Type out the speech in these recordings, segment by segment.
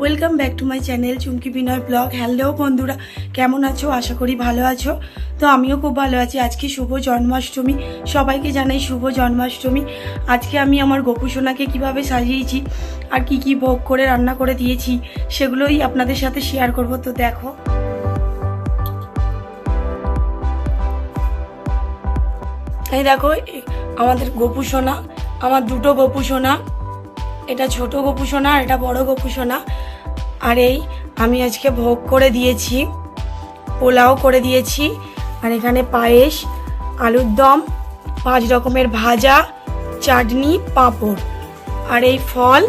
Welcome back to my channel Chumki Binoy blog hello বন্ধুরা, কেমন আছো? আশা করি ভালো আছো। তো আমিও খুব ভালো আছি। আজকে শুভ জন্মাষ্টমী। সবাইকে জানাই শুভ জন্মাষ্টমী। আজকে আমি আমার গোপুসোনাকে কীভাবে সাজিয়েছি, আর কি কি ভোগ করে রান্না করে দিয়েছি, সেগুলোই আপনাদের সাথে শেয়ার করব। তো দেখো। এই দেখো আমাদের গোপুসোনা আমার দুটো গোপুসোনা এটা ছোট গোপুসোনা আর এটা বড় গোপুসোনা আর এই আমি আজকে ভোগ করে দিয়েছি, পোলাও করে দিয়েছি, আর এখানে পায়েস, আলুর দম, পাঁচ রকমের ভাজা, চাটনি, পাঁপড়। আর এই ফল,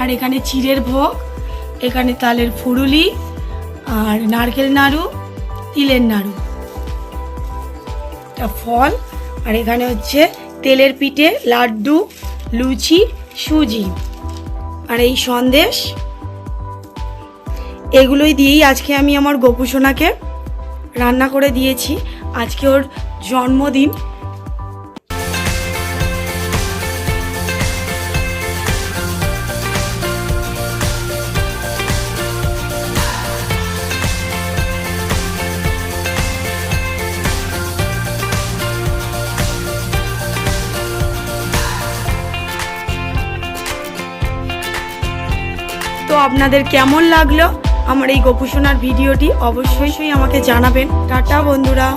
আর এখানে চিড়ের ভোগ, এখানে তালের ফুরুলি, আর নারকেল নাড়ু, তিলের নাড়ু। ফল, আর এখানে হচ্ছে তেলের পিঠে লাড্ডু, লুচি, সুজি। আর এই সন্দেশ, এগুলোই দিয়েই আজকে আমি আমার গোপুসোনাকে রান্না করে দিয়েছি। আজকে ওর জন্মদিন তো আপনাদের কেমন লাগল আমার এই গোপুসোনার ভিডিওটি অবশ্যই আমাকে জানাবেন। টাটা বন্ধুরা।